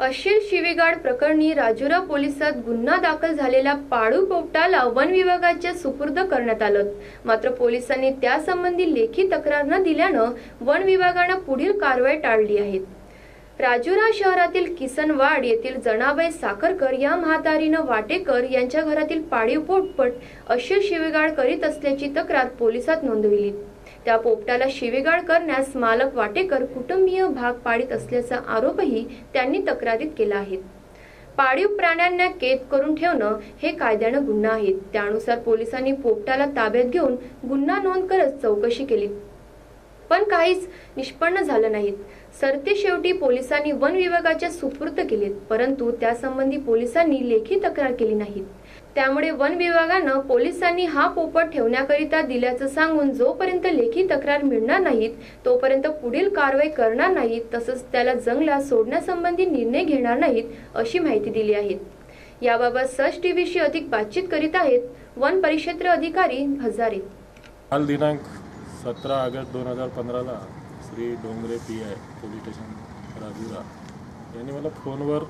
अश्लील शिवीगाळ प्रकरणी राजुरा पोलिसात गुन्हा दाखल झालेल्या पाळू पोपटाला वन विभागाच्या सुपूर्द करण्यात आलं. मात्र पोलिसांनी त्यासंबंधी लेखी तक्रार न दिल्यानं वन विभागानं पुढील कारवाई टाळली आहे. राजुरा शहरातील किसनवाड येथील जनाबाई साखरकर या म्हातारीनं वाटेकर यांच्या घरातील पाळीव पोटपट अश्लील शिवीगाळ करीत असल्याची तक्रार पोलिसात नोंदविली. त्या पोपटाला शिवीगाळ करण्यास मालक वाटेकर कुटुंबीय भाग पाडित असल्याचा आरोपही त्यांनी तक्रारीत केला आहे. पाळीव प्राण्यांना कैद करून ठेवणं हे कायद्यानं गुन्हा आहे. त्यानुसार पोलिसांनी पोपटाला ताब्यात घेऊन गुन्हा नोंद करत चौकशी केली. पण काहीच निष्पन्न झालं नाहीत. सरते शेवटी पोलिसांनी वन विभागाच्या सुपूर्द केलेत परंतु त्यासंबंधी पोलिसांनी लेखी तक्रार केली नाही त्यामुळे वन विभागानं पोलिसांनी हा पोपट ठेवण्याकरिता दिल्याचं सांगून जोपर्यंत लेखी तक्रार मिळणार नाहीत तोपर्यंत पुढील कारवाई करणार नाहीत तसंच त्याला जंगलात सोडण्यासंबंधी निर्णय घेणार नाहीत अशी माहिती दिली आहे. याबाबत सच टीव्हीशी अधिक बातचीत करीत आहेत वन परिक्षेत्र अधिकारी हजारे. काल दिनांक सतरा ऑगस्ट दोन हजार पंधराला Shri Dongre P I police station Rajura यांनी मला फोनवर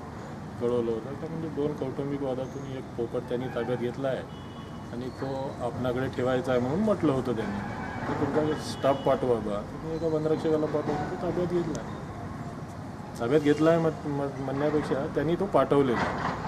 कळवलं होतं. तर म्हणजे दोन कौटुंबिक वादातून एक पोपट त्यांनी ताब्यात घेतला आहे आणि तो आपणाकडे ठेवायचा आहे म्हणून म्हटलं होतं त्यांनी. तर तुमचा स्टाफ पाठवा बा. तुम्ही एका वनरक्षकाला पाठवून तो ताब्यात घेतला आहे. ताब्यात घेतला आहे म्हण- म्हणण्यापेक्षा त्यांनी तो पाठवलेला आहे.